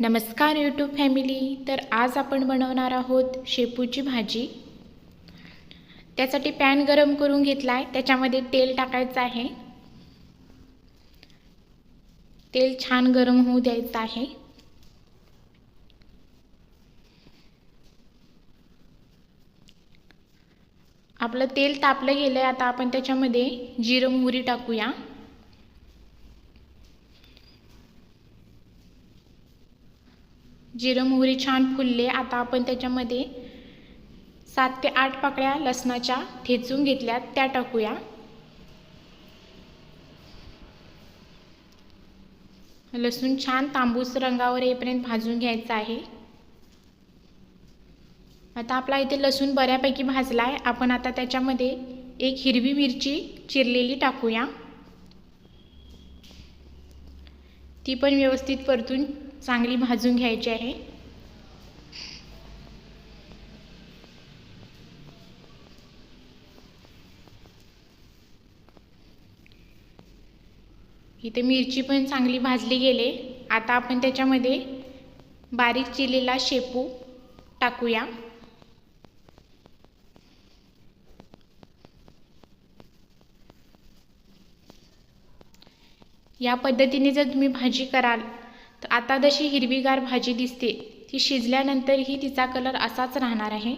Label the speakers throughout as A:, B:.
A: नमस्कार YouTube family तर आज आपण बनवणार आहोत शेपूची भाजी. त्यासाठी पॅन गरम करून घेतला आहे त्याच्यामध्ये तेल टाकायचं आहे. तेल छान गरम होऊ द्यायचं आहे. आपलं तेल तापलं गेलं आहे आता आपण त्याच्यामध्ये जिरं मोहरी टाकूया. जिरं मोहरी छान फुलले. आता आपण त्याच्यामध्ये सात ते आठ पाकळ्या लसणाच्या ठेचून घेतल्या त्या टाकूया. लसूण छान तांबूस रंगावर येईपर्यंत भाजून घ्यायचं आहे. आता आपला इथे लसूण बऱ्यापैकी भाजला आहे आपण आता त्याच्यामध्ये एक हिरवी मिरची चिरलेली टाकूया. ती पण व्यवस्थित परतून चांगली भाजून घ्यायची आहे. इथे मिरची पण चांगली भाजली गेले. आता आपण त्याच्यामध्ये बारीक चिरलेला शेपू टाकूया. या पद्धतीने जर तुम्ही भाजी कराल तर आता जशी हिरवीगार भाजी दिसते ती शिजल्यानंतरही तिचा कलर असाच राहणार आहे.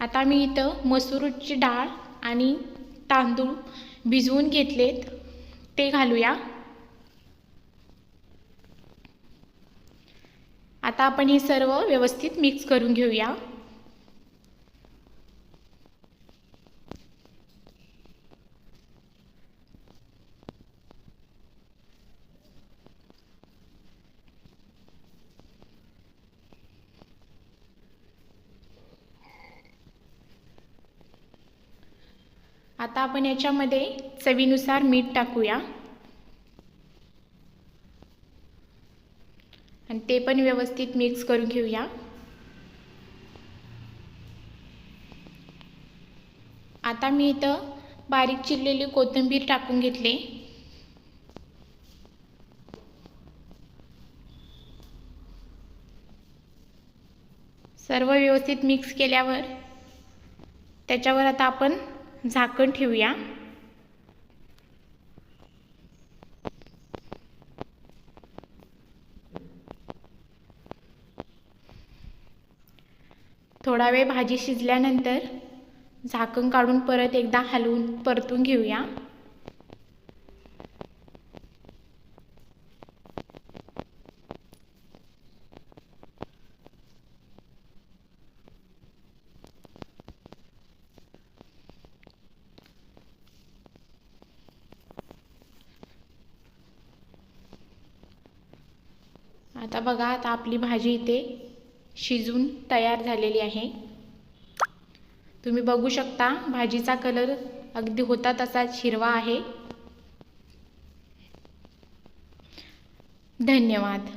A: आता मी इथं मसूरची डाळ आणि तांदूळ भिजवून घेतलेत. ते घालूया. आता आपण हे सर्व व्यवस्थित मिक्स करून घेऊया. आता आपण याच्यामध्ये चवीनुसार मीठ टाकूया. आणि ते पण व्यवस्थित मिक्स करून घेऊया. आता मी इथं बारीक चिरलेली कोथिंबीर टाकून घेतली. सर्व व्यवस्थित मिक्स केल्यावर त्याच्यावर आता आपण झाकण ठेवूया. थोडा वेळ भाजी शिजल्यानंतर झाकण काढून परत एकदा हलवून परतून घेऊया. आता बघा आता आपली भाजी इथे शिजून तयार झालेली आहे. तुम्ही बघू शकता भाजीचा कलर अगदी होता तसाच हिरवा आहे. धन्यवाद.